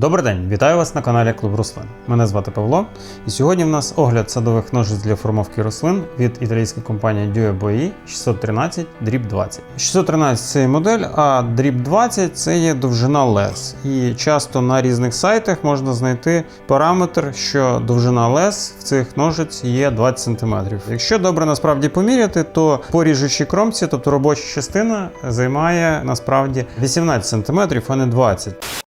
Добрий день, вітаю вас на каналі Клуб Рослин. Мене звати Павло, і сьогодні в нас огляд садових ножиць для формовки рослин від італійської компанії Due Boi 613 Drip 20. 613 це модель, а Drip 20 це є довжина лез. І часто на різних сайтах можна знайти параметр, що довжина лез в цих ножиць є 20 см. Якщо добре насправді поміряти, то по ріжучій кромці, тобто робоча частина, займає насправді 18 см, а не 20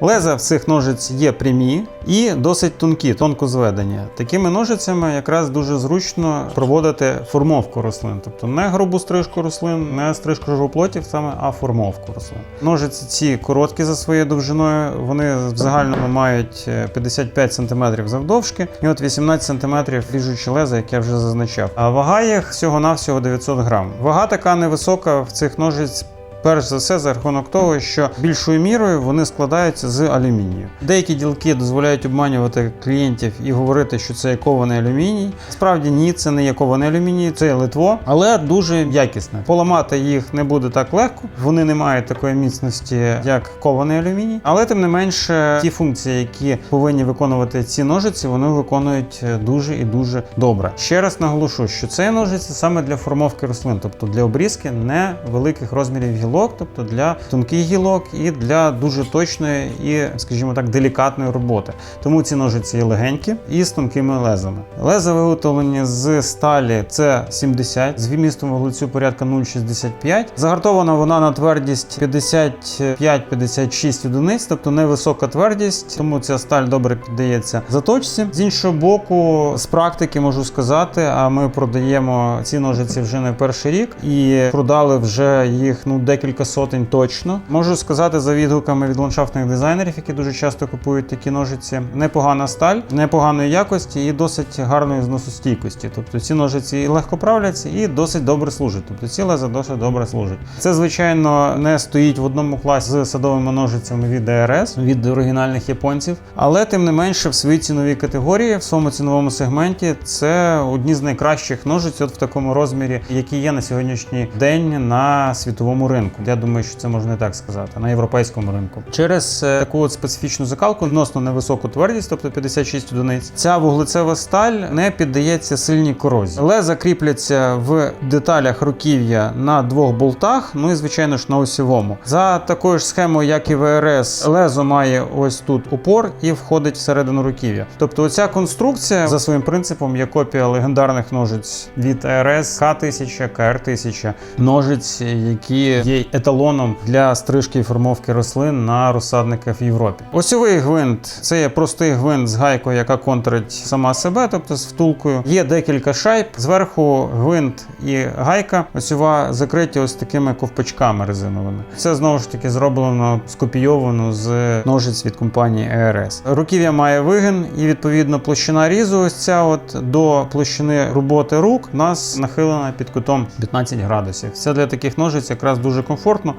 Леза в цих ножиць є прямі і досить тонкі, тонко зведені. Такими ножицями якраз дуже зручно проводити формовку рослин, тобто не грубу стрижку рослин, не стрижку живоплотів саме, а формовку рослин. Ножиці ці короткі за своєю довжиною, вони в загальному мають е, 55 см завдовжки і от 18 см ріжучі леза, як я вже зазначав. А вага їх всього-навсього 900 грам. Вага така невисока в цих ножиць. Перш за все, за рахунок того, що більшою мірою вони складаються з алюмінію. Деякі ділки дозволяють обманювати клієнтів і говорити, що це кований алюміній. Справді ні, це не є кований алюміній, це литво, але дуже якісне. Поламати їх не буде так легко. Вони не мають такої міцності, як кований алюміній. Але тим не менше, ті функції, які повинні виконувати ці ножиці, вони виконують дуже і дуже добре. Ще раз наголошу, що це ножиці саме для формовки рослин, тобто для обрізки невеликих розмірів гілок, тобто для тонких гілок і для дуже точної і, скажімо так, делікатної роботи. Тому ці ножиці є легенькі і з тонкими лезами. Леза виготовлені з сталі це 70 з вмістом вуглецю порядка 0,65. Загартована вона на твердість 55-56 одиниць, тобто невисока твердість, тому ця сталь добре піддається заточці. З іншого боку, з практики можу сказати, а ми продаємо ці ножиці вже не перший рік і продали вже їх ну декілька сотень точно. Можу сказати за відгуками від ландшафтних дизайнерів, які дуже часто купують такі ножиці. Непогана сталь, непоганої якості і досить гарної зносостійкості. Тобто ці ножиці і легко правляться і досить добре служать. Тобто ці леза досить добре служать. Це звичайно не стоїть в одному класі з садовими ножицями від DRS, від оригінальних японців, але тим не менше в своїй ціновій категорії, в своєму ціновому сегменті, це одні з найкращих ножиць, от в такому розмірі, які є на сьогоднішній день на світовому ринку. Я думаю, що це можна і так сказати, на європейському ринку. Через е, таку от специфічну закалку, відносно невисоку твердість, тобто 56 одиниць, ця вуглецева сталь не піддається сильній корозії. Леза кріпляться в деталях руків'я на двох болтах, ну і звичайно ж на осьовому. За такою ж схемою, як і ВРС, лезо має ось тут упор і входить всередину руків'я. Тобто, оця конструкція за своїм принципом є копія легендарних ножиць від РС К1000, КР1000, ножиць, які є еталоном для стрижки і формовки рослин на розсадниках в Європі. Осьовий гвинт це є простий гвинт з гайкою, яка контрить сама себе, тобто з втулкою. Є декілька шайб. Зверху гвинт і гайка осьова закриті ось такими ковпачками резиновими. Це знову ж таки зроблено скопійовано з ножиць від компанії ERS. Руків'я має вигин, і відповідно площина різу, ось ця от до площини роботи рук, у нас нахилена під кутом 15 градусів. Це для таких ножиць якраз дуже комфортно.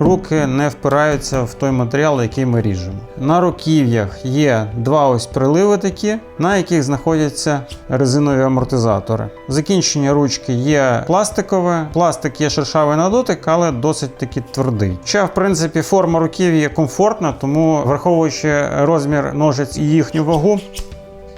Руки не впираються в той матеріал, який ми ріжемо. На руків'ях є два ось приливи такі, на яких знаходяться резинові амортизатори. Закінчення ручки є пластикове. Пластик є шершавий на дотик, але досить таки твердий. Хоча, в принципі, форма руків'я комфортна, тому враховуючи розмір ножиць і їхню вагу.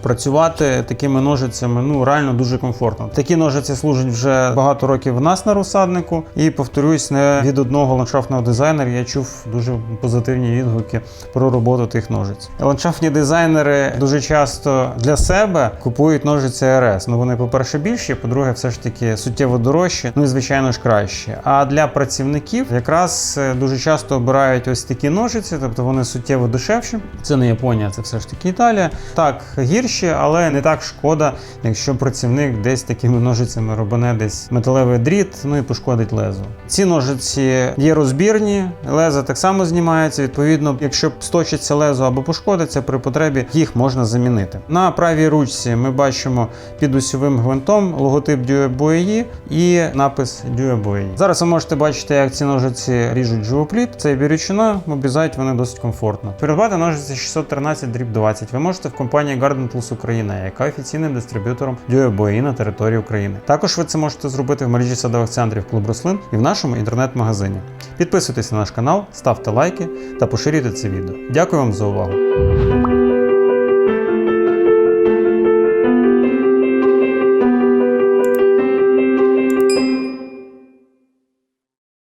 Працювати такими ножицями ну реально дуже комфортно. Такі ножиці служать вже багато років в нас на розсаднику. І повторюсь, не від одного ландшафтного дизайнера я чув дуже позитивні відгуки про роботу тих ножиць. Ландшафтні дизайнери дуже часто для себе купують ножиці РС. Ну вони, по-перше, більші, по-друге, все ж таки суттєво дорожчі, ну і звичайно ж краще. А для працівників якраз е, дуже часто обирають ось такі ножиці, тобто вони суттєво дешевші. Це не Японія, це все ж таки Італія. Так, гірші дорожчі, але не так шкода, якщо працівник десь такими ножицями робане десь металевий дріт, ну і пошкодить лезо. Ці ножиці є розбірні, леза так само знімається. Відповідно, якщо сточиться лезо або пошкодиться, при потребі їх можна замінити. На правій ручці ми бачимо під усьовим гвинтом логотип DueBoe і напис DueBoe. Зараз ви можете бачити, як ці ножиці ріжуть живопліт. Це бірючина, обрізають вони досить комфортно. Придбати ножиці 613 дріб 20 ви можете в компанії Garden Tools Україна, яка офіційним дистриб'ютором DueBoe на території України. Також ви це можете зробити в мережі садових центрів Клуб Рослин і в нашому інтернет-магазині. Підписуйтесь на наш канал, ставте лайки та поширюйте це відео. Дякую вам за увагу.